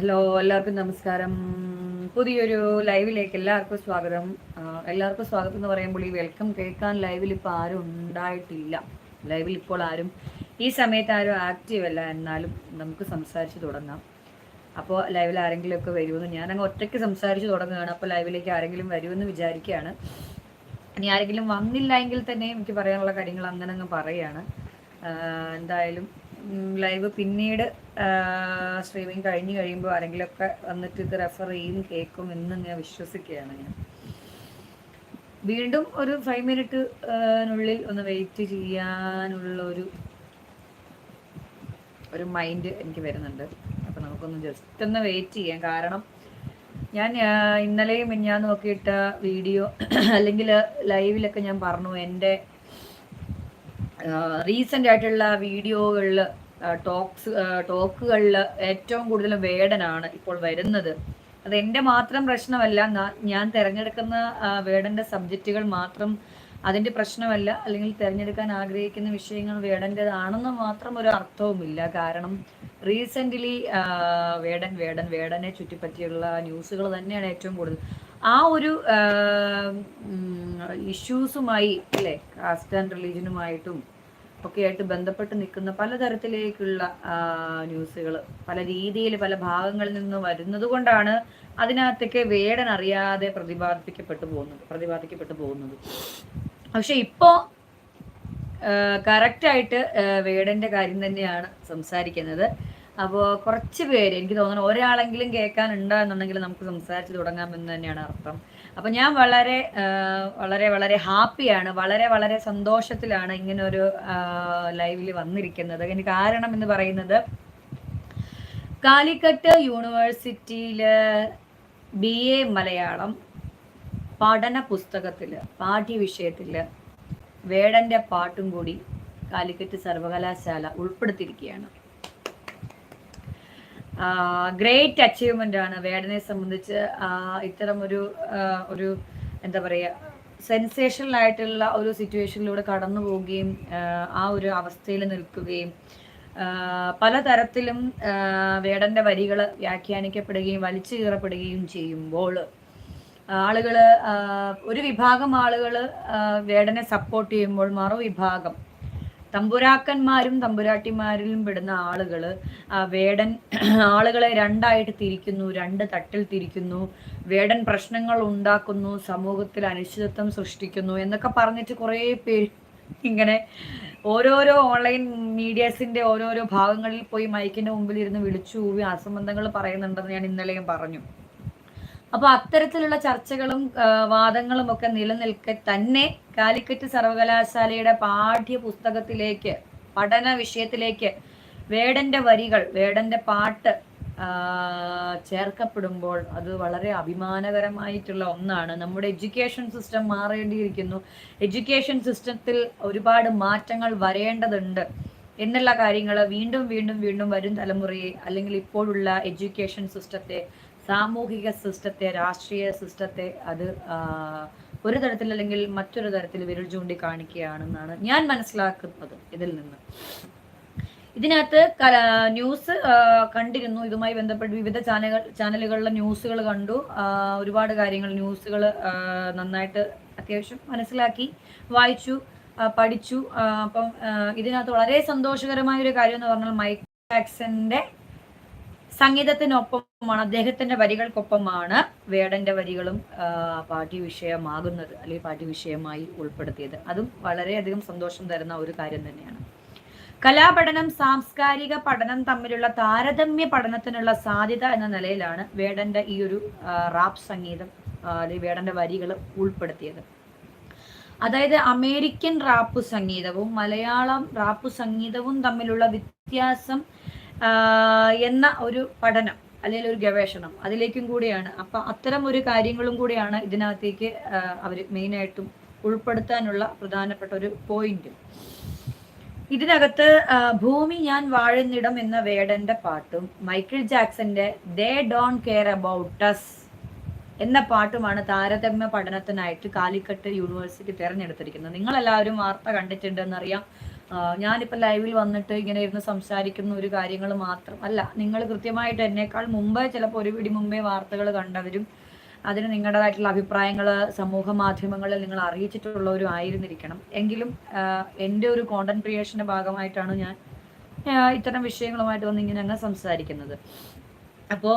Hello എല്ലാവർക്കും നമസ്കാരം. പുതിയൊരു ലൈവിലേക്ക് എല്ലാവർക്കും സ്വാഗതം. എല്ലാവർക്കും സ്വാഗതം എന്ന് പറയുമ്പോൾ ഈ വെൽക്കം കേൾക്കാൻ ലൈവിൽ ഇപ്പോൾ ആരും ഉണ്ടായിട്ടില്ല. ലൈവിൽ ഇപ്പോൾ ആരും ഈ സമയത്ത് ആരും ആക്റ്റീവ് അല്ല എന്നാലും നമുക്ക് സംസാരിച്ച് തുടങ്ങാം. അപ്പോൾ ലൈവിൽ ആരെങ്കിലും ഒക്കെ ഞാൻ അങ്ങ് ഒറ്റയ്ക്ക് സംസാരിച്ച് തുടങ്ങുകയാണ്. അപ്പോൾ ലൈവിലേക്ക് ആരെങ്കിലും വരുമെന്ന് വിചാരിക്കുകയാണ്. ഇനി ആരെങ്കിലും വന്നില്ല എങ്കിൽ തന്നെ എനിക്ക് പറയാനുള്ള കാര്യങ്ങൾ അങ്ങനെ അങ്ങ് പറയുകയാണ് എന്തായാലും ലൈവ് പിന്നീട് സ്ട്രീമിങ് കഴിഞ്ഞ് കഴിയുമ്പോൾ ആരെങ്കിലുമൊക്കെ വന്നിട്ട് ഇത് റെഫർ ചെയ്യും കേൾക്കും എന്ന് ഞാൻ വിശ്വസിക്കുകയാണ് ഞാൻ. വീണ്ടും ഒരു ഫൈവ് മിനിറ്റിനുള്ളിൽ ഒന്ന് വെയിറ്റ് ചെയ്യാനുള്ള ഒരു ഒരു മൈൻഡ് എനിക്ക് വരുന്നുണ്ട്. അപ്പം നമുക്കൊന്ന് ജസ്റ്റ് ഒന്ന് വെയിറ്റ് ചെയ്യാം. കാരണം ഞാൻ ഇന്നലെയും ഞാൻ നോക്കിയിട്ട വീഡിയോ അല്ലെങ്കിൽ ലൈവിലൊക്കെ ഞാൻ പറഞ്ഞു എന്റെ റീസെന്റ് ആയിട്ടുള്ള വീഡിയോകളിൽ ടോക്സ് ടോക്കുകളിൽ ഏറ്റവും കൂടുതൽ വേടനാണ് ഇപ്പോൾ വരുന്നത്. അത് എന്റെ മാത്രം പ്രശ്നമല്ല ഞാൻ തിരഞ്ഞെടുക്കുന്ന വേടന്റെ സബ്ജക്റ്റുകൾ മാത്രം അതിന്റെ പ്രശ്നമല്ല. അല്ലെങ്കിൽ തിരഞ്ഞെടുക്കാൻ ആഗ്രഹിക്കുന്ന വിഷയങ്ങൾ വേടന്റെതാണെന്ന് മാത്രം ഒരു അർത്ഥവുമില്ല. കാരണം റീസെന്റ്ലി വേടൻ വേടൻ വേടനെ ചുറ്റിപ്പറ്റിയുള്ള ന്യൂസുകൾ തന്നെയാണ് ഏറ്റവും കൂടുതൽ. ആ ഒരു ഇഷ്യൂസുമായി അല്ലേ കാസ്റ്റ് ആൻഡ് റിലീജിയനുമായിട്ടും ഒക്കെ ആയിട്ട് ബന്ധപ്പെട്ട് നിൽക്കുന്ന പലതരത്തിലേക്കുള്ള ന്യൂസുകൾ പല രീതിയിൽ പല ഭാഗങ്ങളിൽ നിന്ന് വരുന്നത് കൊണ്ടാണ് അതിനകത്തേക്ക് വേടൻ അറിയാതെ പ്രതിപാദിപ്പിക്കപ്പെട്ടു പോകുന്നത് പ്രതിപാദിക്കപ്പെട്ടു പോകുന്നത്. പക്ഷെ ഇപ്പോൾ കറക്റ്റായിട്ട് വേടന്റെ കാര്യം തന്നെയാണ് സംസാരിക്കുന്നത്. അപ്പോൾ കുറച്ച് പേര് എനിക്ക് തോന്നുന്നു ഒരാളെങ്കിലും കേൾക്കാനുണ്ടോ എന്നുണ്ടെങ്കിൽ നമുക്ക് സംസാരിച്ച് തുടങ്ങാമെന്ന് തന്നെയാണ് അർത്ഥം. അപ്പോൾ ഞാൻ വളരെ വളരെ വളരെ ഹാപ്പിയാണ് വളരെ വളരെ സന്തോഷത്തിലാണ് ഇങ്ങനെ ഒരു ലൈവിൽ വന്നിരിക്കുന്നത്. അതിന് കാരണം എന്ന് പറയുന്നത് കാലിക്കറ്റ് യൂണിവേഴ്സിറ്റിയിൽ ബി എ മലയാളം പഠന പുസ്തകത്തിൽ പാഠ്യവിഷയത്തിൽ വേടന്റെ പാട്ടും കൂടി കാലിക്കറ്റ് സർവകലാശാല ഉൾപ്പെടുത്തിയിരിക്കുകയാണ്. ഗ്രേറ്റ് അച്ചീവ്മെന്റ് ആണ് വേടനെ സംബന്ധിച്ച്. ഇത്തരം ഒരു ഒരു എന്താ പറയുക സെൻസേഷണൽ ആയിട്ടുള്ള ഒരു സിറ്റുവേഷനിലൂടെ കടന്നു പോവുകയും ആ, ഒരു അവസ്ഥയിൽ നിൽക്കുകയും പലതരത്തിലും വേടന്റെ വരികൾ വ്യാഖ്യാനിക്കപ്പെടുകയും വലിച്ചു കീറപ്പെടുകയും ചെയ്യുമ്പോൾ ആളുകൾ ഒരു വിഭാഗം ആളുകൾ വേടനെ സപ്പോർട്ട് ചെയ്യുമ്പോൾ മറുവിഭാഗം തമ്പുരാക്കന്മാരും തമ്പുരാട്ടിമാരിലും പെടുന്ന ആളുകൾ വേടൻ ആളുകളെ രണ്ടായിട്ട് തിരിക്കുന്നു രണ്ട് തട്ടിൽ തിരിക്കുന്നു വേടൻ പ്രശ്നങ്ങൾ ഉണ്ടാക്കുന്നു സമൂഹത്തിൽ അനിശ്ചിതത്വം സൃഷ്ടിക്കുന്നു എന്നൊക്കെ പറഞ്ഞിട്ട് കുറേ പേര് ഇങ്ങനെ ഓരോരോ ഓൺലൈൻ മീഡിയാസിന്റെ ഓരോരോ ഭാഗങ്ങളിൽ പോയി മൈക്കിന്റെ മുമ്പിൽ ഇരുന്ന് വിളിച്ചു അസംബന്ധങ്ങൾ പറയുന്നുണ്ടെന്ന് ഞാൻ ഇന്നലെയും പറഞ്ഞു. അപ്പൊ അത്തരത്തിലുള്ള ചർച്ചകളും വാദങ്ങളും ഒക്കെ നിലനിൽക്കെ തന്നെ കാലിക്കറ്റ് സർവകലാശാലയുടെ പാഠ്യപുസ്തകത്തിലേക്ക് പഠന വിഷയത്തിലേക്ക് വേടന്റെ വരികൾ വേടന്റെ പാട്ട് ചേർക്കപ്പെടുമ്പോൾ അത് വളരെ അഭിമാനകരമായിട്ടുള്ള ഒന്നാണ്. നമ്മുടെ എഡ്യൂക്കേഷൻ സിസ്റ്റം മാറേണ്ടിയിരിക്കുന്നു. എഡ്യൂക്കേഷൻ സിസ്റ്റത്തിൽ ഒരുപാട് മാറ്റങ്ങൾ വരേണ്ടതുണ്ട് എന്നുള്ള കാര്യങ്ങൾ വീണ്ടും വീണ്ടും വീണ്ടും വരും തലമുറയെ അല്ലെങ്കിൽ ഇപ്പോഴുള്ള എഡ്യൂക്കേഷൻ സിസ്റ്റത്തെ സാമൂഹിക സിസ്റ്റത്തെ രാഷ്ട്രീയ സിസ്റ്റത്തെ അത് ഒരു തരത്തിൽ അല്ലെങ്കിൽ മറ്റൊരു തരത്തിൽ വിരൽ ചൂണ്ടി കാണിക്കുകയാണെന്നാണ് ഞാൻ മനസ്സിലാക്കുന്നത് ഇതിൽ നിന്ന്. ഇതിനകത്ത് ന്യൂസ് കണ്ടിരുന്നു. ഇതുമായി ബന്ധപ്പെട്ട് വിവിധ ചാനലുകൾ ചാനലുകളിലെ ന്യൂസുകൾ കണ്ടു. ഒരുപാട് കാര്യങ്ങൾ ന്യൂസുകൾ നന്നായിട്ട് അത്യാവശ്യം മനസ്സിലാക്കി വായിച്ചു പഠിച്ചു. അപ്പം ഇതിനകത്ത് വളരെ സന്തോഷകരമായ ഒരു കാര്യം എന്ന് പറഞ്ഞാൽ മൈക്ക് ജാക്സന്റെ സംഗീതത്തിനൊപ്പമാണ് അദ്ദേഹത്തിന്റെ വരികൾക്കൊപ്പമാണ് വേടന്റെ വരികളും പാഠ്യ പാഠ്യവിഷയമാകുന്നത് അല്ലെങ്കിൽ പാഠ്യവിഷയമായി ഉൾപ്പെടുത്തിയത്. അതും വളരെയധികം സന്തോഷം തരുന്ന ഒരു കാര്യം തന്നെയാണ്. കലാപഠനം സാംസ്കാരിക പഠനം തമ്മിലുള്ള താരതമ്യ പഠനത്തിനുള്ള സാധ്യത എന്ന നിലയിലാണ് വേടന്റെ ഈ ഒരു റാപ്പ് സംഗീതം അല്ലെങ്കിൽ വേടന്റെ വരികൾ ഉൾപ്പെടുത്തിയത്. അതായത് അമേരിക്കൻ റാപ്പ് സംഗീതവും മലയാളം റാപ്പ് സംഗീതവും തമ്മിലുള്ള വ്യത്യാസം എന്ന ഒരു പഠനം അല്ലെങ്കിൽ ഒരു ഗവേഷണം അതിലേക്കും കൂടിയാണ്. അപ്പൊ അത്തരം ഒരു കാര്യങ്ങളും കൂടിയാണ് ഇതിനകത്തേക്ക് അവർ മെയിനായിട്ടും ഉൾപ്പെടുത്താനുള്ള പ്രധാനപ്പെട്ട ഒരു പോയിന്റ് ഇതിനകത്ത് ഭൂമി ഞാൻ വാഴുന്നിടം എന്ന വേടന്റെ പാട്ടും Michael ജാക്സന്റെ they don't care about us എന്ന പാട്ടുമാണ് താരതമ്യ പഠനത്തിനായിട്ട് കാലിക്കട്ട് യൂണിവേഴ്സിറ്റി തിരഞ്ഞെടുത്തിരിക്കുന്നത്. നിങ്ങളെല്ലാവരും വാർത്ത കണ്ടിട്ടുണ്ടെന്നറിയാം. ഞാനിപ്പോൾ ലൈവിൽ വന്നിട്ട് ഇങ്ങനെ ഇരുന്ന് സംസാരിക്കുന്ന ഒരു കാര്യങ്ങൾ മാത്രം അല്ല നിങ്ങൾ കൃത്യമായിട്ട് എന്നേക്കാൾ മുമ്പേ ചിലപ്പോൾ ഒരു പിടി മുമ്പേ വാർത്തകൾ കണ്ടവരും അതിന് നിങ്ങളുടേതായിട്ടുള്ള അഭിപ്രായങ്ങൾ സമൂഹ മാധ്യമങ്ങളിൽ നിങ്ങൾ അറിയിച്ചിട്ടുള്ളവരും ആയിരുന്നിരിക്കണം. എങ്കിലും എന്റെ ഒരു കോണ്ടന്റ് ക്രിയേഷന്റെ ഭാഗമായിട്ടാണ് ഞാൻ ഇത്തരം വിഷയങ്ങളുമായിട്ട് വന്ന് ഇങ്ങനെ അങ്ങ് സംസാരിക്കുന്നത്. അപ്പോൾ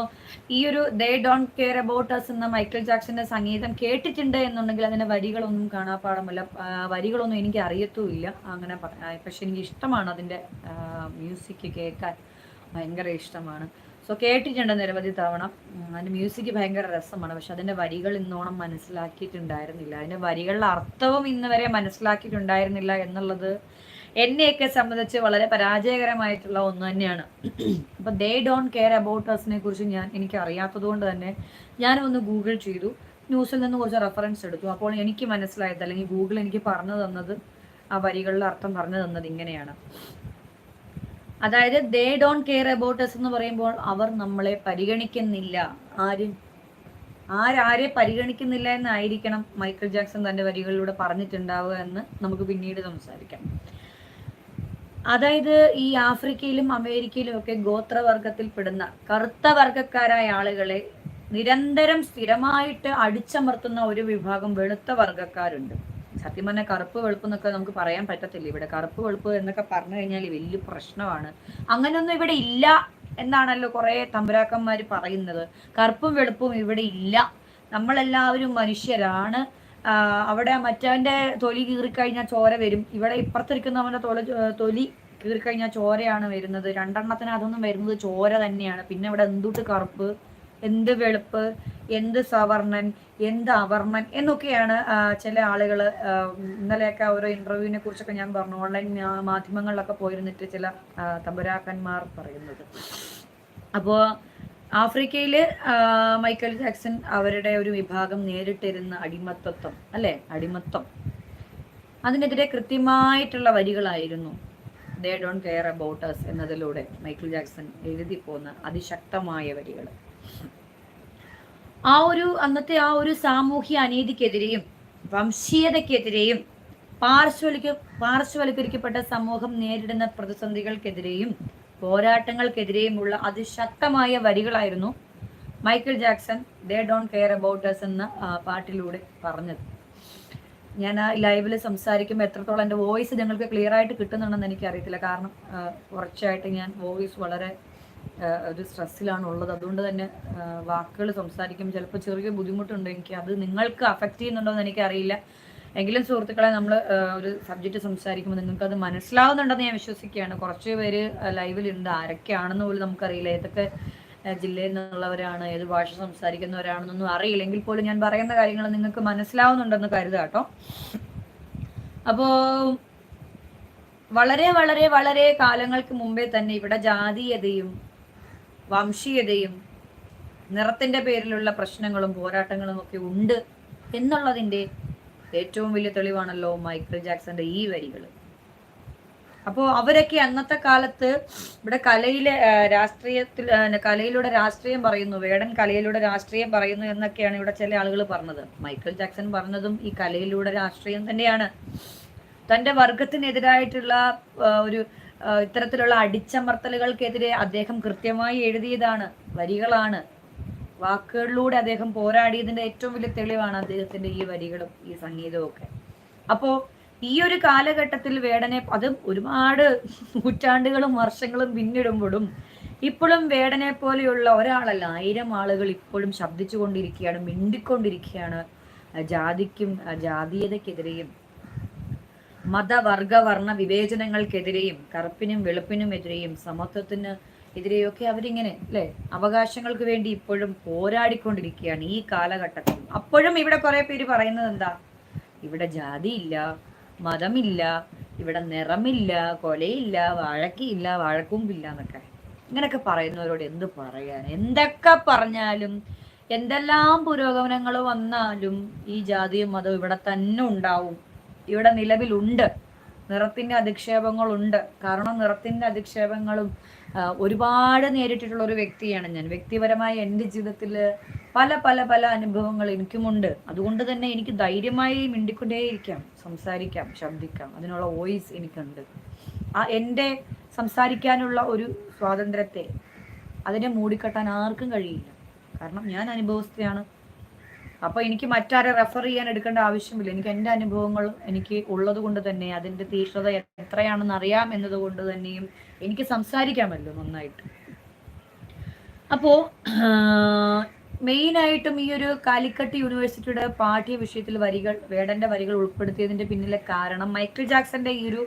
ഈ ഒരു they don't care about us എന്ന മൈക്കിൾ ജാക്സന്റെ സംഗീതം കേട്ടിട്ടുണ്ട് എന്നുണ്ടെങ്കിൽ അതിന്റെ വരികളൊന്നും കാണാൻ പാടമല്ല വരികളൊന്നും എനിക്ക് അറിയത്തുമില്ല. അങ്ങനെ പക്ഷെ എനിക്ക് ഇഷ്ടമാണ് അതിന്റെ മ്യൂസിക് കേൾക്കാൻ ഭയങ്കര ഇഷ്ടമാണ്. സോ കേട്ടിട്ടുണ്ട് നിരവധി തവണ. അതിന്റെ മ്യൂസിക് ഭയങ്കര രസമാണ്. പക്ഷെ അതിന്റെ വരികൾ ഇന്നോണം മനസ്സിലാക്കിയിട്ടുണ്ടായിരുന്നില്ല. അതിന്റെ വരികളുടെ അർത്ഥവും ഇന്ന് വരെ മനസ്സിലാക്കിയിട്ടുണ്ടായിരുന്നില്ല എന്നുള്ളത് എന്നെയൊക്കെ സംബന്ധിച്ച് വളരെ പരാജയകരമായിട്ടുള്ള ഒന്ന് തന്നെയാണ്. അപ്പൊ ദേ ഡോണ്ട് കെയർ അബൌട്ട് അസിനെ കുറിച്ച് ഞാൻ എനിക്ക് അറിയാത്തത് കൊണ്ട് തന്നെ ഞാൻ ഒന്ന് ഗൂഗിൾ ചെയ്തു. ന്യൂസിൽ നിന്ന് കുറച്ച് റെഫറൻസ് എടുത്തു. അപ്പോൾ എനിക്ക് മനസ്സിലായത് അല്ലെങ്കിൽ ഗൂഗിൾ എനിക്ക് പറഞ്ഞു തന്നത് ആ വരികളിലെ അർത്ഥം പറഞ്ഞു തന്നത് ഇങ്ങനെയാണ്. അതായത് they don't care about us എന്ന് പറയുമ്പോൾ അവർ നമ്മളെ പരിഗണിക്കുന്നില്ല. ആരും? ആരാരെ പരിഗണിക്കുന്നില്ല എന്നായിരിക്കണം മൈക്കിൾ ജാക്സൺ തന്റെ വരികളിലൂടെ പറഞ്ഞിട്ടുണ്ടാവുക എന്ന് നമുക്ക് പിന്നീട് സംസാരിക്കാം. അതായത് ഈ ആഫ്രിക്കയിലും അമേരിക്കയിലും ഒക്കെ ഗോത്രവർഗത്തിൽപ്പെടുന്ന കറുത്ത വർഗക്കാരായ ആളുകളെ നിരന്തരം സ്ഥിരമായിട്ട് അടിച്ചമർത്തുന്ന ഒരു വിഭാഗം വെളുത്ത വർഗക്കാരുണ്ട്. സത്യം പറഞ്ഞാൽ കറുപ്പ് വെളുപ്പ് എന്നൊക്കെ നമുക്ക് പറയാൻ പറ്റത്തില്ല. ഇവിടെ കറുപ്പ് വെളുപ്പ് എന്നൊക്കെ പറഞ്ഞു കഴിഞ്ഞാൽ വലിയ പ്രശ്നമാണ്. അങ്ങനെയൊന്നും ഇവിടെ ഇല്ല എന്നാണല്ലോ കുറെ തമ്പുരാക്കന്മാർ പറയുന്നത്. കറുപ്പും വെളുപ്പും ഇവിടെ ഇല്ല. നമ്മളെല്ലാവരും മനുഷ്യരാണ്. അവിടെ മറ്റവന്റെ തൊലി കീറിക്കഴിഞ്ഞാൽ ചോര വരും. ഇവിടെ ഇപ്പുറത്തിരിക്കുന്നവന്റെ തൊല തൊലി കീറിക്കഴിഞ്ഞാൽ ചോരയാണ് വരുന്നത്. രണ്ടെണ്ണത്തിന് അതൊന്നും വരുന്നത് ചോര തന്നെയാണ്. പിന്നെ ഇവിടെ എന്തുട്ട് കറുപ്പ് എന്ത് വെളുപ്പ് എന്ത് സവർണൻ എന്ത് അവർണൻ എന്നൊക്കെയാണ് ചില ആളുകൾ ഇന്നലെയൊക്കെ ഓരോ ഇന്റർവ്യൂവിനെ കുറിച്ചൊക്കെ ഞാൻ പറഞ്ഞു. ഓൺലൈൻ മാധ്യമങ്ങളിലൊക്കെ പോയിരുന്നിട്ട് ചില തമ്പുരാക്കന്മാർ പറയുന്നത്. അപ്പോൾ ആഫ്രിക്കയിൽ മൈക്കൽ ജാക്സൺ അവരുടെ ഒരു വിഭാഗം നേരിട്ടിരുന്ന അടിമത്തത്വം അല്ലെ? അടിമത്തം. അതിനെതിരെ കൃത്യമായിട്ടുള്ള വരികളായിരുന്നു. They don't care about us എന്നതിലൂടെ Michael Jackson എഴുതി പോന്ന അതിശക്തമായ വരികൾ ആ ഒരു അന്നത്തെ ആ ഒരു സാമൂഹ്യ അനീതിക്കെതിരെയും വംശീയതക്കെതിരെയും പാർശ്വലിക്ക പാർശ്വവൽക്കരിക്കപ്പെട്ട സമൂഹം നേരിടുന്ന പ്രതിസന്ധികൾക്കെതിരെയും പോരാട്ടങ്ങൾക്കെതിരെയുമുള്ള അതിശക്തമായ വരികളായിരുന്നു Michael Jackson they don't care about us എന്ന പാട്ടിലൂടെ പറഞ്ഞത്. ഞാൻ ആ ലൈവിൽ സംസാരിക്കുമ്പോൾ എത്രത്തോളം എന്റെ വോയിസ് നിങ്ങൾക്ക് ക്ലിയർ ആയിട്ട് കിട്ടുന്നുണ്ടെന്ന് എനിക്ക് അറിയത്തില്ല കാരണം കുറച്ചായിട്ട് ഞാൻ വോയിസ് വളരെ ഒരു സ്ട്രെസ്സിലാണ് ഉള്ളത് അതുകൊണ്ട് തന്നെ വാക്കുകൾ സംസാരിക്കുമ്പോൾ ചിലപ്പോൾ ചെറിയ ബുദ്ധിമുട്ടുണ്ട്. എനിക്ക് അത് നിങ്ങൾക്ക് അഫക്റ്റ് ചെയ്യുന്നുണ്ടോ എന്ന് എനിക്കറിയില്ല. എങ്കിലും സുഹൃത്തുക്കളെ നമ്മൾ ഒരു സബ്ജക്റ്റ് സംസാരിക്കുമ്പോൾ നിങ്ങൾക്ക് അത് മനസ്സിലാവുന്നുണ്ടെന്ന് ഞാൻ വിശ്വസിക്കുകയാണ്. കുറച്ച് പേര് ലൈവിലുണ്ട് ആരൊക്കെയാണെന്ന് പോലും നമുക്കറിയില്ല. ഏതൊക്കെ ജില്ലയിൽ നിന്നുള്ളവരാണ് ഏത് ഭാഷ സംസാരിക്കുന്നവരാണെന്നൊന്നും അറിയില്ലെങ്കിൽ പോലും ഞാൻ പറയുന്ന കാര്യങ്ങൾ നിങ്ങൾക്ക് മനസ്സിലാവുന്നുണ്ടെന്ന് കരുതുക കേട്ടോ. അപ്പോ വളരെ വളരെ വളരെ കാലങ്ങൾക്ക് മുമ്പേ തന്നെ ഇവിടെ ജാതീയതയും വംശീയതയും നിറത്തിന്റെ പേരിലുള്ള പ്രശ്നങ്ങളും പോരാട്ടങ്ങളും ഒക്കെ ഉണ്ട് എന്നുള്ളതിന്റെ ഏറ്റവും വലിയ തെളിവാണല്ലോ മൈക്കിൾ ജാക്സന്റെ ഈ വരികൾ അപ്പോൾ അവരൊക്കെ അന്നത്തെ കാലത്ത് ഇവിടെ കലയിലെ രാഷ്ട്രീയത്തിൽ കലയിലൂടെ രാഷ്ട്രീയം പറയുന്നു വേടൻ കലയിലൂടെ രാഷ്ട്രീയം പറയുന്നു എന്നൊക്കെയാണ് ഇവിടെ ചില ആളുകൾ പറഞ്ഞത്. മൈക്കിൾ ജാക്സൺ പറഞ്ഞതും ഈ കലയിലൂടെ രാഷ്ട്രീയം തന്നെയാണ്. തന്റെ വർഗത്തിനെതിരായിട്ടുള്ള ഒരു ഇത്തരത്തിലുള്ള അടിച്ചമർത്തലുകൾക്കെതിരെ അദ്ദേഹം കൃത്യമായി എഴുതിയതാണ് വരികളാണ്. വാക്കുകളിലൂടെ അദ്ദേഹം പോരാടിയതിന്റെ ഏറ്റവും വലിയ തെളിവാണ് അദ്ദേഹത്തിന്റെ ഈ വരികളും ഈ സംഗീതവും ഒക്കെ. അപ്പോ ഈ ഒരു കാലഘട്ടത്തിൽ വേടനെ അത് ഒരുപാട് നൂറ്റാണ്ടുകളും വർഷങ്ങളും പിന്നിടുമ്പോഴും ഇപ്പോഴും വേടനെ പോലെയുള്ള ഒരാളല്ല ആയിരം ആളുകൾ ഇപ്പോഴും ശബ്ദിച്ചു കൊണ്ടിരിക്കുകയാണ് മിണ്ടിക്കൊണ്ടിരിക്കുകയാണ് ജാതിക്കും ജാതീയതക്കെതിരെയും മതവർഗ വർണ വിവേചനങ്ങൾക്കെതിരെയും കറുപ്പിനും വെളുപ്പിനും എതിരെയും സമത്വത്തിന് എതിരെയൊക്കെ അവരിങ്ങനെ അല്ലെ അവകാശങ്ങൾക്ക് വേണ്ടി ഇപ്പോഴും പോരാടിക്കൊണ്ടിരിക്കുകയാണ് ഈ കാലഘട്ടത്തിൽ. അപ്പോഴും ഇവിടെ കുറെ പേര് പറയുന്നത് എന്താ? ഇവിടെ ജാതിയില്ല മതമില്ല ഇവിടെ നിറമില്ല കൊലയില്ല വഴക്കില്ല വഴക്കുമ്പില്ല എന്നൊക്കെ. ഇങ്ങനെയൊക്കെ പറയുന്നവരോട് എന്ത് പറയാൻ എന്തൊക്കെ പറഞ്ഞാലും എന്തെല്ലാം പുരോഗമനങ്ങൾ വന്നാലും ഈ ജാതിയും മതവും ഇവിടെ തന്നെ ഉണ്ടാവും. ഇവിടെ നിലവിലുണ്ട്. നിറത്തിന്റെ അധിക്ഷേപങ്ങളുണ്ട്. കാരണം നിറത്തിന്റെ അധിക്ഷേപങ്ങളും ഒരുപാട് നേരിട്ടിട്ടുള്ള ഒരു വ്യക്തിയാണ് ഞാൻ. വ്യക്തിപരമായ എന്റെ ജീവിതത്തിൽ പല പല പല അനുഭവങ്ങൾ എനിക്കുമുണ്ട്. അതുകൊണ്ട് തന്നെ എനിക്ക് ധൈര്യമായി മിണ്ടിക്കൊണ്ടേയിരിക്കാം. സംസാരിക്കാം ശബ്ദിക്കാം. അതിനുള്ള വോയിസ് എനിക്കുണ്ട്. ആ എന്റെ സംസാരിക്കാനുള്ള ഒരു സ്വാതന്ത്ര്യത്തെ അതിനെ മൂടിക്കെട്ടാൻ ആർക്കും കഴിയില്ല. കാരണം ഞാൻ അനുഭവസ്ഥയാണ്. അപ്പോൾ എനിക്ക് മറ്റാരെ റെഫർ ചെയ്യാൻ എടുക്കേണ്ട ആവശ്യമില്ല. എനിക്ക് എന്റെ അനുഭവങ്ങൾ എനിക്ക് ഉള്ളത് കൊണ്ട് തന്നെ അതിന്റെ തീക്ഷ്ണത എത്രയാണെന്ന് അറിയാം എന്നതുകൊണ്ട് തന്നെയും എനിക്ക് സംസാരിക്കാമല്ലോ നന്നായിട്ട്. അപ്പോൾ മെയിനായിട്ടും ഈ ഒരു കാലിക്കട്ട് യൂണിവേഴ്സിറ്റിയുടെ പാഠ്യ വിഷയത്തിൽ വരികൾ വേടന്റെ വരികൾ ഉൾപ്പെടുത്തിയതിന്റെ പിന്നിലെ കാരണം മൈക്കിൾ ജാക്സന്റെ ഈ ഒരു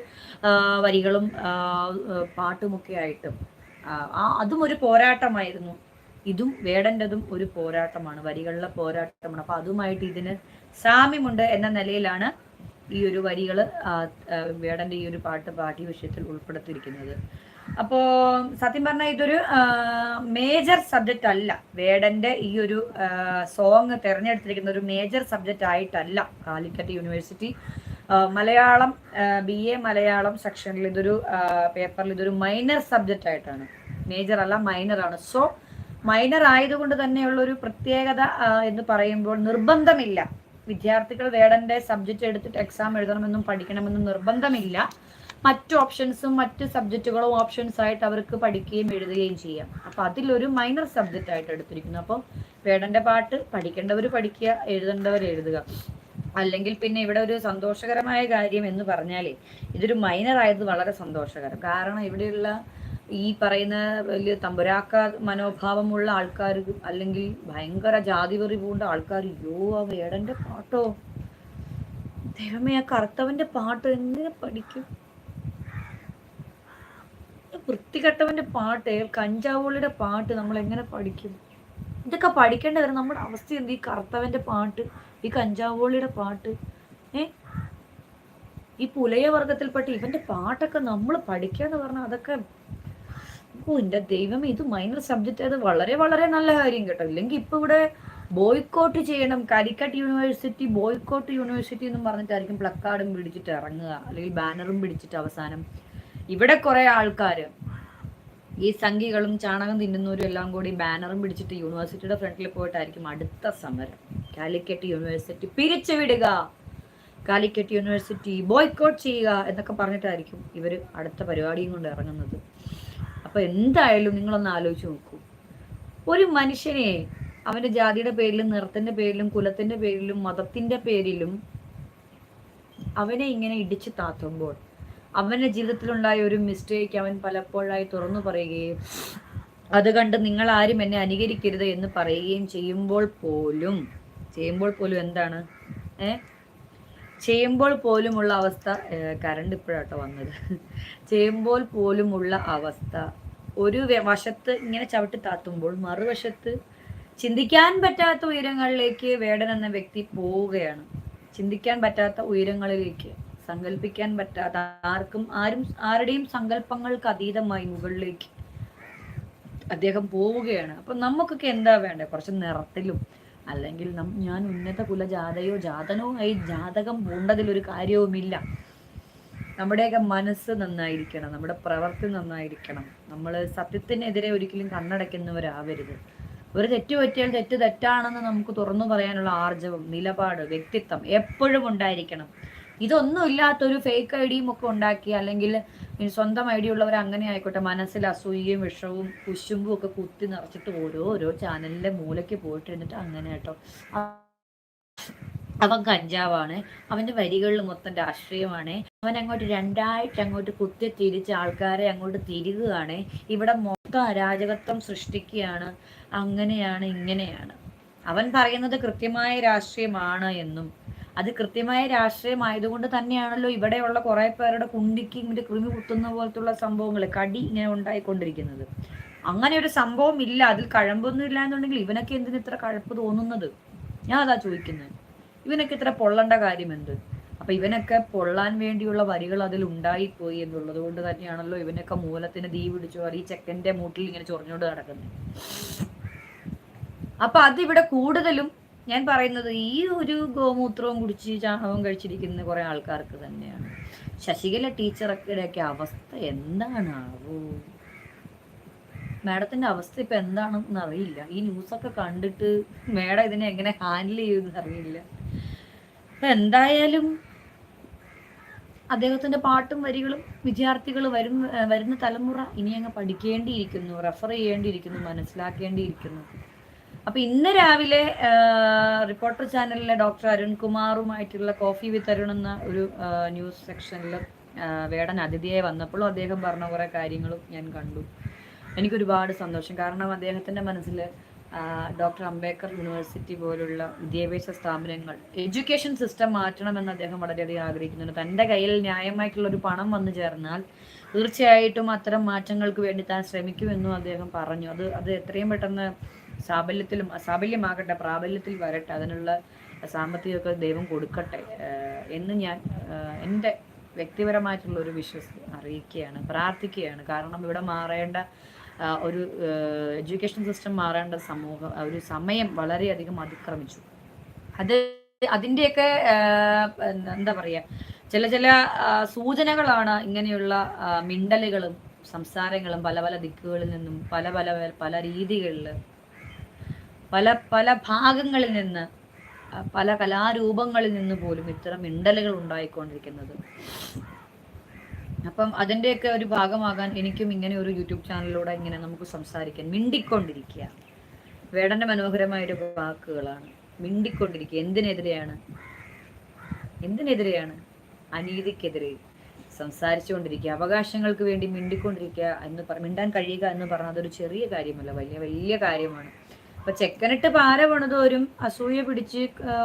വരികളും പാട്ടുമൊക്കെ ആയിട്ടും അതും ഒരു പോരാട്ടമായിരുന്നു. ഇതും വേടന്റെതും ഒരു പോരാട്ടമാണ്. വരികളിലെ പോരാട്ടമാണ്. അപ്പൊ അതുമായിട്ട് ഇതിന് സാമ്യമുണ്ട് എന്ന നിലയിലാണ് ഈ ഒരു വരികൾ വേടന്റെ ഈ ഒരു പാട്ട് പാഠ്യ വിഷയത്തിൽ ഉൾപ്പെടുത്തിയിരിക്കുന്നത്. അപ്പോ സത്യം പറഞ്ഞാൽ ഇതൊരു മേജർ സബ്ജക്റ്റ് അല്ല. വേടന്റെ ഈ ഒരു സോങ് തിരഞ്ഞെടുത്തിരിക്കുന്ന ഒരു മേജർ സബ്ജക്റ്റ് ആയിട്ടല്ല Calicut university. Malayalam B A Malayalam സെക്ഷനിൽ ഇതൊരു പേപ്പറിൽ ഇതൊരു മൈനർ സബ്ജക്റ്റ് ആയിട്ടാണ്. മേജർ അല്ല മൈനർ ആണ്. സോ മൈനർ ആയതുകൊണ്ട് തന്നെയുള്ള ഒരു പ്രത്യേകത എന്ന് പറയുമ്പോൾ നിർബന്ധമില്ല. വിദ്യാർത്ഥികൾ വേടന്റെ സബ്ജക്റ്റ് എടുത്തിട്ട് എക്സാം എഴുതണമെന്നും പഠിക്കണമെന്നും നിർബന്ധമില്ല. മറ്റു ഓപ്ഷൻസും മറ്റ് സബ്ജക്റ്റുകളും ഓപ്ഷൻസ് ആയിട്ട് അവർക്ക് പഠിക്കുകയും എഴുതുകയും ചെയ്യാം. അപ്പൊ അതിലൊരു മൈനർ സബ്ജക്റ്റ് ആയിട്ട് എടുത്തിരിക്കുന്നു. അപ്പോൾ വേടന്റെ പാട്ട് പഠിക്കേണ്ടവർ പഠിക്കുക എഴുതേണ്ടവർ എഴുതുക. അല്ലെങ്കിൽ പിന്നെ ഇവിടെ ഒരു സന്തോഷകരമായ കാര്യം എന്ന് പറഞ്ഞാലേ ഇതൊരു മൈനർ ആയത് വളരെ സന്തോഷകരം. കാരണം ഇവിടെയുള്ള ഈ പറയുന്ന വലിയ തമ്പുരാക്ക മനോഭാവമുള്ള ആൾക്കാർ അല്ലെങ്കിൽ ഭയങ്കര ജാതിവെറി പൂണ്ട ആൾക്കാർ യോ ആ വേടന്റെ പാട്ടോ? ദൈവമേ ആ കറുത്തവന്റെ പാട്ട് എങ്ങനെ പഠിക്കും? വൃത്തികെട്ടവന്റെ പാട്ട് കഞ്ചാവുള്ളിയുടെ പാട്ട് നമ്മൾ എങ്ങനെ പഠിക്കും? ഇതൊക്കെ പഠിക്കേണ്ട വരും നമ്മുടെ അവസ്ഥ എന്ത്? ഈ കറുത്തവന്റെ പാട്ട് ഈ കഞ്ചാവോളിയുടെ പാട്ട് ഏ? ഈ പുലയ ഇവന്റെ പാട്ടൊക്കെ നമ്മൾ പഠിക്കാന്ന് പറഞ്ഞാൽ അതൊക്കെ ഓ എന്റെ ദൈവം ഇത് മൈനർ സബ്ജക്റ്റ് അത് വളരെ വളരെ നല്ല കാര്യം കേട്ടോ. ഇല്ലെങ്കിൽ ഇപ്പൊ ഇവിടെ ബോയ്ക്കോട്ട് ചെയ്യണം. കാലിക്കറ്റ് യൂണിവേഴ്സിറ്റി ബോയ്ക്കോട്ട് യൂണിവേഴ്സിറ്റി എന്നും പറഞ്ഞിട്ടായിരിക്കും പ്ലക്കാർഡും പിടിച്ചിട്ട് ഇറങ്ങുക. അല്ലെങ്കിൽ ബാനറും പിടിച്ചിട്ട് അവസാനം. ഇവിടെ കുറേ ആൾക്കാർ ഈ സംഘികളും ചാണകം തിന്നുന്നവരും എല്ലാം കൂടി ബാനറും പിടിച്ചിട്ട് യൂണിവേഴ്സിറ്റിയുടെ ഫ്രണ്ടിൽ പോയിട്ടായിരിക്കും അടുത്ത സമരം. കാലിക്കറ്റ് യൂണിവേഴ്സിറ്റി പിരിച്ചുവിടുക. കാലിക്കറ്റ് യൂണിവേഴ്സിറ്റി ബോയ്ക്കോട്ട് ചെയ്യുക എന്നൊക്കെ പറഞ്ഞിട്ടായിരിക്കും ഇവർ അടുത്ത പരിപാടിയും കൊണ്ട് ഇറങ്ങുന്നത്. അപ്പൊ എന്തായാലും നിങ്ങളൊന്ന് ആലോചിച്ച് നോക്കൂ. ഒരു മനുഷ്യനെ അവന്റെ ജാതിയുടെ പേരിലും നിറത്തിന്റെ പേരിലും കുലത്തിന്റെ പേരിലും മതത്തിന്റെ പേരിലും അവനെ ഇങ്ങനെ ഇടിച്ചു താത്തുമ്പോൾ അവന്റെ ജീവിതത്തിലുണ്ടായ ഒരു മിസ്റ്റേക്ക് അവൻ പലപ്പോഴായി തുറന്നു പറയുകയും അത് കണ്ട് നിങ്ങൾ ആരും എന്നെ അനുകരിക്കരുത് എന്ന് പറയുകയും ചെയ്യുമ്പോൾ പോലും ചെയ്യുമ്പോൾ പോലും എന്താണ്? ഏ? ചെയ്യുമ്പോൾ പോലുമുള്ള അവസ്ഥ കറണ്ട് ഇപ്പോഴാട്ടോ വന്നത്. ചെയ്യുമ്പോൾ പോലുമുള്ള അവസ്ഥ. ഒരു വശത്ത് ഇങ്ങനെ ചവിട്ടി താത്തുമ്പോൾ മറുവശത്ത് ചിന്തിക്കാൻ പറ്റാത്ത ഉയരങ്ങളിലേക്ക് വേടൻ എന്ന വ്യക്തി പോവുകയാണ്. ചിന്തിക്കാൻ പറ്റാത്ത ഉയരങ്ങളിലേക്ക് സങ്കല്പിക്കാൻ പറ്റാത്ത ആർക്കും ആരും ആരുടെയും സങ്കല്പങ്ങൾക്ക് അതീതമായി മുകളിലേക്ക് അദ്ദേഹം പോവുകയാണ്. അപ്പൊ നമുക്കൊക്കെ എന്താ വേണ്ടേ? കുറച്ച് നിറത്തിലും അല്ലെങ്കിൽ ഞാൻ ഉന്നത കുലജാതയോ ജാതനോ ആയി ജാതകം പൂണ്ടതിലൊരു കാര്യവുമില്ല. നമ്മുടെയൊക്കെ മനസ്സ് നന്നായിരിക്കണം നമ്മുടെ പ്രവൃത്തി നന്നായിരിക്കണം. നമ്മൾ സത്യത്തിനെതിരെ ഒരിക്കലും കണ്ണടയ്ക്കുന്നവരാവരുത്. ഒരു തെറ്റ് പറ്റിയാൽ തെറ്റ് തെറ്റാണെന്ന് നമുക്ക് തുറന്നു പറയാനുള്ള ആർജവം നിലപാട് വ്യക്തിത്വം എപ്പോഴും ഉണ്ടായിരിക്കണം. ഇതൊന്നും ഇല്ലാത്തൊരു ഫേക്ക് ഐ ഡിയും ഒക്കെ ഉണ്ടാക്കി അല്ലെങ്കിൽ സ്വന്തം ഐ ഡി ഉള്ളവർ അങ്ങനെ ആയിക്കോട്ടെ മനസ്സിൽ അസൂയയും വിഷവും കുശുമ്പും ഒക്കെ കുത്തി നിറച്ചിട്ട് ഓരോ ഓരോ ചാനലിന്റെ മൂലയ്ക്ക് പോയിട്ടിരുന്നിട്ട് അങ്ങനെ കേട്ടോ. അവൻ കഞ്ചാവാണ്. അവന്റെ വരികളിൽ മൊത്തം രാഷ്ട്രീയമാണ്. അവൻ അങ്ങോട്ട് രണ്ടായിട്ട് അങ്ങോട്ട് കുത്തി തിരിച്ച് ആൾക്കാരെ അങ്ങോട്ട് തിരികുകയാണ്. ഇവിടെ മൊത്തം അരാജകത്വം സൃഷ്ടിക്കുകയാണ്. അങ്ങനെയാണ് ഇങ്ങനെയാണ്. അവൻ പറയുന്നത് കൃത്യമായ രാഷ്ട്രീയമാണ് എന്നും. അത് കൃത്യമായ രാഷ്ട്രീയമായതുകൊണ്ട് തന്നെയാണല്ലോ ഇവിടെയുള്ള കുറെ പേരുടെ കുണ്ടിക്ക് ഇങ്ങനെ കൃമി കുത്തുന്ന പോലത്തുള്ള സംഭവങ്ങൾ കടി ഇങ്ങനെ ഉണ്ടായിക്കൊണ്ടിരിക്കുന്നത്. അങ്ങനെ ഒരു സംഭവം ഇല്ല. അതിൽ കഴമ്പൊന്നും ഇല്ല എന്നുണ്ടെങ്കിൽ ഇവനൊക്കെ എന്തിന് ഇത്ര കഴപ്പ് തോന്നുന്നത്? ഞാൻ അതാ ചോദിക്കുന്നത്. ഇവനൊക്കെ ഇത്ര പൊള്ളേണ്ട കാര്യം എന്ത് അപ്പൊ ഇവനൊക്കെ പൊള്ളാൻ വേണ്ടിയുള്ള വരികൾ അതിൽ ഉണ്ടായിപ്പോയി എന്നുള്ളത് കൊണ്ട് തന്നെയാണല്ലോ ഇവനൊക്കെ മൂലത്തിന് തീ പിടിച്ചു ഈ ചെക്കന്റെ മൂട്ടിൽ ഇങ്ങനെ ചൊറിഞ്ഞോണ്ട് നടക്കുന്നത് അപ്പൊ അതിവിടെ കൂടുതലും ഞാൻ പറയുന്നത് ഈ ഒരു ഗോമൂത്രവും കുടിച്ച് ചാണകവും കഴിച്ചിരിക്കുന്ന കുറെ ആൾക്കാർക്ക് തന്നെയാണ്. ശശികല ടീച്ചറൊക്കെ അവസ്ഥ എന്താണാവോ? മാഡത്തിന്റെ അവസ്ഥ ഇപ്പൊ എന്താണെന്ന് അറിയില്ല. ഈ ന്യൂസൊക്കെ കണ്ടിട്ട് മാഡം ഇതിനെ എങ്ങനെ ഹാൻഡിൽ ചെയ്യുമെന്ന് അറിയില്ല. അപ്പൊ എന്തായാലും അദ്ദേഹത്തിന്റെ പാട്ടും വരികളും വിദ്യാർത്ഥികൾ വരും വരുന്ന തലമുറ ഇനി അങ്ങ് പഠിക്കേണ്ടിയിരിക്കുന്നു റെഫർ ചെയ്യേണ്ടിയിരിക്കുന്നു മനസ്സിലാക്കേണ്ടിയിരിക്കുന്നു. അപ്പൊ ഇന്ന് രാവിലെ റിപ്പോർട്ടർ ചാനലിലെ ഡോക്ടർ അരുൺകുമാറുമായിട്ടുള്ള കോഫി വിത്ത് അരുൺ എന്ന ഒരു ന്യൂസ് സെക്ഷനിൽ വേടൻ അതിഥിയായി വന്നപ്പോഴും അദ്ദേഹം പറഞ്ഞ കുറേ കാര്യങ്ങളും ഞാൻ കണ്ടു. എനിക്കൊരുപാട് സന്തോഷം. കാരണം അദ്ദേഹത്തിന്റെ മനസ്സിൽ ഡോക്ടർ അംബേദ്കർ യൂണിവേഴ്സിറ്റി പോലുള്ള വിദ്യാഭ്യാസ സ്ഥാപനങ്ങൾ എഡ്യൂക്കേഷൻ സിസ്റ്റം മാറ്റണമെന്ന് അദ്ദേഹം വളരെയധികം ആഗ്രഹിക്കുന്നുണ്ട്. തന്റെ കയ്യിൽ ന്യായമായിട്ടുള്ള ഒരു പണം വന്നു ചേർന്നാൽ തീർച്ചയായിട്ടും അത്തരം മാറ്റങ്ങൾക്ക് വേണ്ടി താൻ ശ്രമിക്കുമെന്നും അദ്ദേഹം പറഞ്ഞു. അത് അത് എത്രയും പെട്ടെന്ന് സാബല്യത്തിലും അസാബല്യമാകട്ടെ പ്രാബല്യത്തിൽ വരട്ടെ അതിനുള്ള സാമ്പത്തികമൊക്കെ ദൈവം കൊടുക്കട്ടെ എന്ന് ഞാൻ എന്റെ വ്യക്തിപരമായിട്ടുള്ള ഒരു വിശ്വസ് അറിയിക്കുകയാണ് പ്രാർത്ഥിക്കുകയാണ്. കാരണം ഇവിടെ മാറേണ്ട ഒരു എഡ്യൂക്കേഷൻ സിസ്റ്റം മാറേണ്ട സമൂഹം ഒരു സമയം വളരെയധികം അതിക്രമിച്ചു. അത് അതിന്റെയൊക്കെ എന്താ പറയുക ചില ചില സൂചനകളാണ് ഇങ്ങനെയുള്ള മിണ്ടലുകളും സംസാരങ്ങളും പല പല ദിക്കുകളിൽ നിന്നും പല പല പല രീതികളിൽ പല പല ഭാഗങ്ങളിൽ നിന്ന് പല കലാരൂപങ്ങളിൽ നിന്ന് പോലും ഇത്തരം ഇണ്ടലുകൾ ഉണ്ടായിക്കൊണ്ടിരിക്കുന്നത്. അപ്പം അതിന്റെയൊക്കെ ഒരു ഭാഗമാകാൻ എനിക്കും ഇങ്ങനെ ഒരു യൂട്യൂബ് ചാനലിലൂടെ ഇങ്ങനെ നമുക്ക് സംസാരിക്കാൻ മിണ്ടിക്കൊണ്ടിരിക്കുക. വേടന്റെ മനോഹരമായ ഒരു വാക്കുകളാണ്. മിണ്ടിക്കൊണ്ടിരിക്കുക. എന്തിനെതിരെയാണ്? എന്തിനെതിരെയാണ്? അനീതിക്കെതിരെ സംസാരിച്ചുകൊണ്ടിരിക്കുക. അവകാശങ്ങൾക്ക് വേണ്ടി മിണ്ടിക്കൊണ്ടിരിക്കുക എന്ന് പറ മിണ്ടാൻ കഴിയുക എന്ന് പറഞ്ഞാൽ അതൊരു ചെറിയ കാര്യമല്ല. വലിയ വലിയ കാര്യമാണ്. അപ്പൊ ചെക്കനിട്ട് പാര പണിതോരും അസൂയ പിടിച്ച്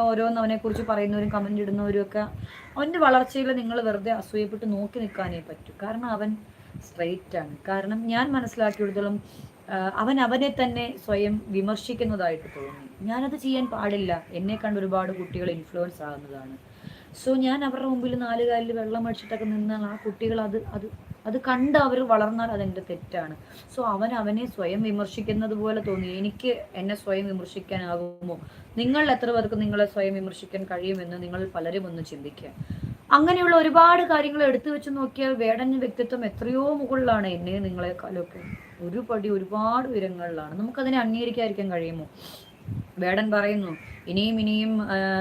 ഓരോന്ന് അവനെ കുറിച്ച് പറയുന്നവരും കമന്റ് ഇടുന്നവരും ഒക്കെ അവന്റെ വളർച്ചയിൽ നിങ്ങൾ വെറുതെ അസൂയപ്പെട്ട് നോക്കി നിൽക്കാനേ പറ്റൂ. കാരണം അവൻ സ്ട്രെയിറ്റ് ആണ്. കാരണം ഞാൻ മനസ്സിലാക്കിയെടുത്തോളം അവൻ അവനെ തന്നെ സ്വയം വിമർശിക്കുന്നതായിട്ട് തോന്നി. ഞാനത് ചെയ്യാൻ പാടില്ല. എന്നെ കണ്ട് ഒരുപാട് കുട്ടികൾ ഇൻഫ്ലുവൻസ് ആകുന്നതാണ്. സോ ഞാൻ അവരുടെ മുമ്പിൽ നാല് കാലിൽ വെള്ളം അടിച്ചിട്ടൊക്കെ നിന്നാൽ ആ കുട്ടികൾ അത് അത് അത് കണ്ട് അവർ വളർന്നാൽ അതെന്റെ തെറ്റാണ്. സോ അവൻ അവനെ സ്വയം വിമർശിക്കുന്നത് പോലെ തോന്നി. എനിക്ക് എന്നെ സ്വയം വിമർശിക്കാനാകുമോ? നിങ്ങൾ എത്ര പേർക്ക് നിങ്ങളെ സ്വയം വിമർശിക്കാൻ കഴിയുമെന്ന് നിങ്ങൾ പലരും ഒന്ന് ചിന്തിക്കുക. അങ്ങനെയുള്ള ഒരുപാട് കാര്യങ്ങൾ എടുത്തു വെച്ച് നോക്കിയാൽ വേടഞ്ഞ വ്യക്തിത്വം എത്രയോ മുകളിലാണ്. എന്നെ നിങ്ങളെക്കാളൊക്കെ ഒരു പടി ഒരുപാട് ഉയരങ്ങളിലാണ്. നമുക്കതിനെ അംഗീകരിക്കാതിരിക്കാൻ കഴിയുമോ? വേടൻ പറയുന്നു ഇനിയും ഇനിയും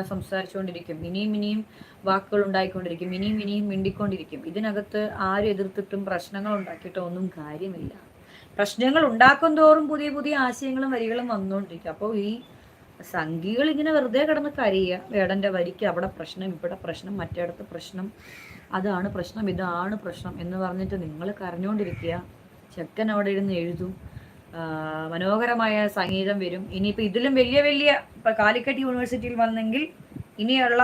സംസാരിച്ചുകൊണ്ടിരിക്കും. ഇനിയും ഇനിയും വാക്കുകൾ ഉണ്ടായിക്കൊണ്ടിരിക്കും. ഇനിയും ഇനിയും മിണ്ടിക്കൊണ്ടിരിക്കും. ഇതിനകത്ത് ആരും എതിർത്തിട്ടും പ്രശ്നങ്ങൾ ഉണ്ടാക്കിയിട്ടോ ഒന്നും കാര്യമില്ല. പ്രശ്നങ്ങൾ ഉണ്ടാക്കും തോറും പുതിയ പുതിയ ആശയങ്ങളും വരികളും വന്നുകൊണ്ടിരിക്കും അപ്പോൾ ഈ സംഘികൾ ഇങ്ങനെ വെറുതെ കിടന്ന് കരയുക. വേടന്റെ വരിക്ക് അവിടെ പ്രശ്നം ഇവിടെ പ്രശ്നം മറ്റേടത്ത് പ്രശ്നം. അതാണ് പ്രശ്നം ഇതാണ് പ്രശ്നം എന്ന് പറഞ്ഞിട്ട് നിങ്ങൾ കരഞ്ഞുകൊണ്ടിരിക്കുക ചെക്കൻ അവിടെ ഇരുന്ന് എഴുതും. മനോഹരമായ സംഗീതം വരും. ഇനിയിപ്പോൾ ഇതിലും വലിയ വലിയ ഇപ്പം കാലിക്കറ്റ് യൂണിവേഴ്സിറ്റിയിൽ വന്നെങ്കിൽ ഇനിയുള്ള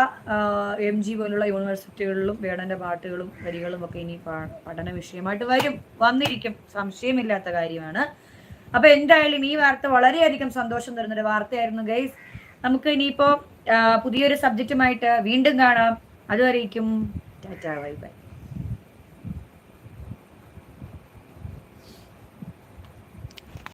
എം ജി പോലുള്ള യൂണിവേഴ്സിറ്റികളിലും വേടന്റെ പാട്ടുകളും വരികളും ഒക്കെ ഇനി പഠന വിഷയമായിട്ട് വരും. വന്നിരിക്കും. സംശയമില്ലാത്ത കാര്യമാണ്. അപ്പോൾ എന്തായാലും ഈ വാർത്ത വളരെയധികം സന്തോഷം തരുന്നൊരു വാർത്തയായിരുന്നു ഗൈസ്. നമുക്ക് ഇനിയിപ്പോ ആ, പുതിയൊരു സബ്ജക്റ്റുമായിട്ട് വീണ്ടും കാണാം. അതുവരേക്കും ടാറ്റാ ബൈ ബൈ.